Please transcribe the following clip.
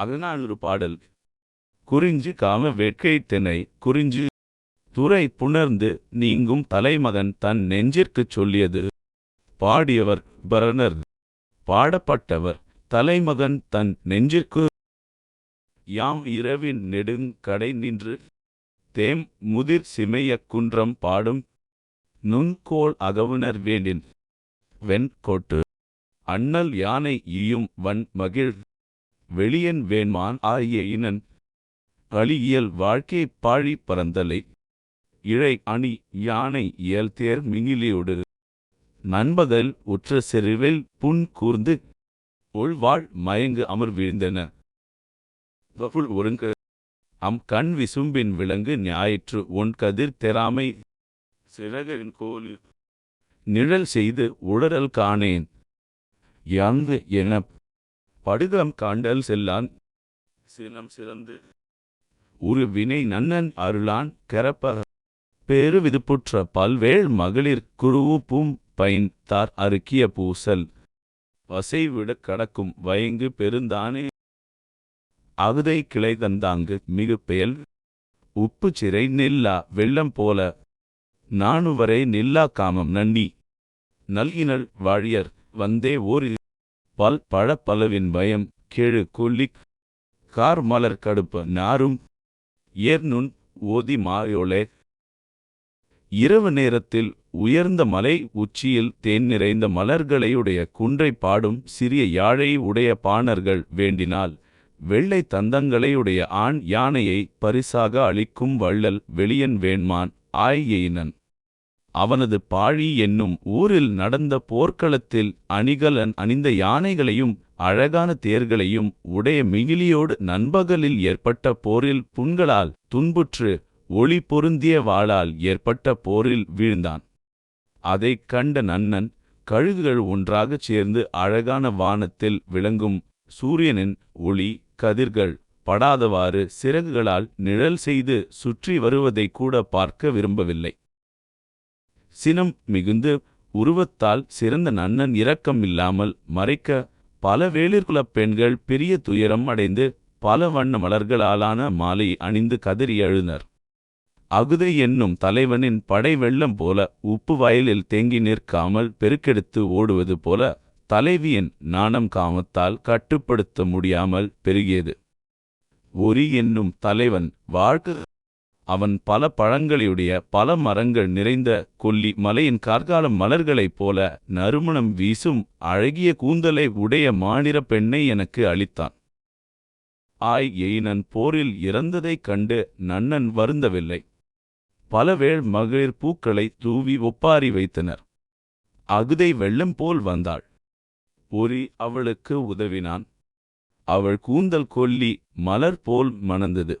அகநானூறு பாடல். குறிஞ்சு காம வேட்கை தெனை குறிஞ்சு துறை புணர்ந்து நீங்கும் தலைமகன் தன் நெஞ்சிற்குச் சொல்லியது. பாடியவர் பரணர். பாடப்பட்டவர் தலைமகன் தன் நெஞ்சிற்கு யாம் இரவின் நெடுங் கடை நின்று தேம் முதிர் சிமைய குன்றம் பாடும் நுண்கோள் அகவுணர் வேண்டின். வெண்கோட்டு அண்ணல் யானை ஈயும் வன் மகிழ் வெளியன் வேண்மான் ஆகிய இனன் அழியியல் வாழ்க்கை பாழி பரந்தலை. இழை அணி யானை இயல் தேர் மிங்கிலியோடு நண்பகல் உற்ற செருவில் புன் கூர்ந்து உள்வாழ் மயங்கு அமர் வீழ்ந்தன. ஒருங்கு. அம் கண் விசும்பின் விலங்கு ஞாயிற்று உன் கதிர் தெராமை சிறகின் கோலு. நிழல் செய்து உளறல் காணேன். யாங்கு எனப் படுகம் காண்டல் செல்லான். சினம் சிறந்து. ஒரு வினை நன்னன் அருளான் கரப்ப பெருவிதுப்புற்ற பல்வேள் மகளிர் குருவுப்பும் பைன் தார் அறுக்கிய பூசல். வசைவிடக் கடக்கும் வயங்கு பெருந்தானே. அகுதை கிளை தந்தாங்கு மிகு பெயல். உப்பு சிறை நில்லா வெள்ளம் போல. நானுவரை நில்லா காமம் நன்னி. நல்கினள் வாழியர் வந்தே ஓரி பல் பழப்பளவின் பயம் கெழு கொல்லிக் கார் மலர் கடுப்ப நாரும் ஏர்நுண் ஓதி மாயோளே. இரவு நேரத்தில் உயர்ந்த மலை உச்சியில் தேன் நிறைந்த மலர்களையுடைய குன்றை பாடும் சிறிய யாழை உடைய பாணர்கள் வேண்டினால் வெள்ளை தந்தங்களையுடைய ஆண் யானையை பரிசாக அளிக்கும் வள்ளல் வெளியன் வேண்மான் ஆயினன் அவனது பாழி என்னும் ஊரில் நடந்த போர்க்களத்தில் அணிகலன் அணிந்த யானைகளையும் அழகான தேர்களையும் உடைய மிகிலியோடு நண்பகலில் ஏற்பட்ட போரில் புண்களால் துன்புற்று ஒளி பொருந்திய வாளால் ஏற்பட்ட போரில் வீழ்ந்தான். அதைக் கண்ட நன்னன் கழுகுகள் ஒன்றாகச் சேர்ந்து அழகான வானத்தில் விளங்கும் சூரியனின் ஒளி கதிர்கள் படாதவாறு சிறகுகளால் நிழல் செய்து சுற்றி வருவதை கூட பார்க்க விரும்பவில்லை. சினம் மிகுந்து உருவத்தால் சிறந்த நன்னன் இரக்கம் இல்லாமல் மறைக்க பல வேளிர்குலப் பெண்கள் பெரிய துயரம் அடைந்து பல வண்ண மலர்களாலான மாலை அணிந்து கதறி அழுனர் அகுதை என்னும் தலைவனின் படை வெள்ளம் போல உப்பு வயலில் தேங்கி நிற்காமல் பெருக்கெடுத்து ஓடுவது போல தலைவியின் நாணம் காமத்தால் கட்டுப்படுத்த முடியாமல் பெருகியது. ஒரி என்னும் தலைவன் வாழ்க்க அவன் பல பழங்களையுடைய பல மரங்கள் நிறைந்த கொல்லி மலையின் கார்காலம் மலர்களைப் போல நறுமணம் வீசும் அழகிய கூந்தலை உடைய மாநிற பெண்ணை எனக்கு அளித்தான். ஆய் எயினன் போரில் இறந்ததைக் கண்டு நன்னன் வருந்தவில்லை. பலவேள் மகளிர் பூக்களை தூவி ஒப்பாரி வைத்தனர். அகுதை வெள்ளம் போல் வந்தாள். ஒரி அவளுக்கு உதவினான். அவள் கூந்தல் கொல்லி மலர் போல் மணந்தது.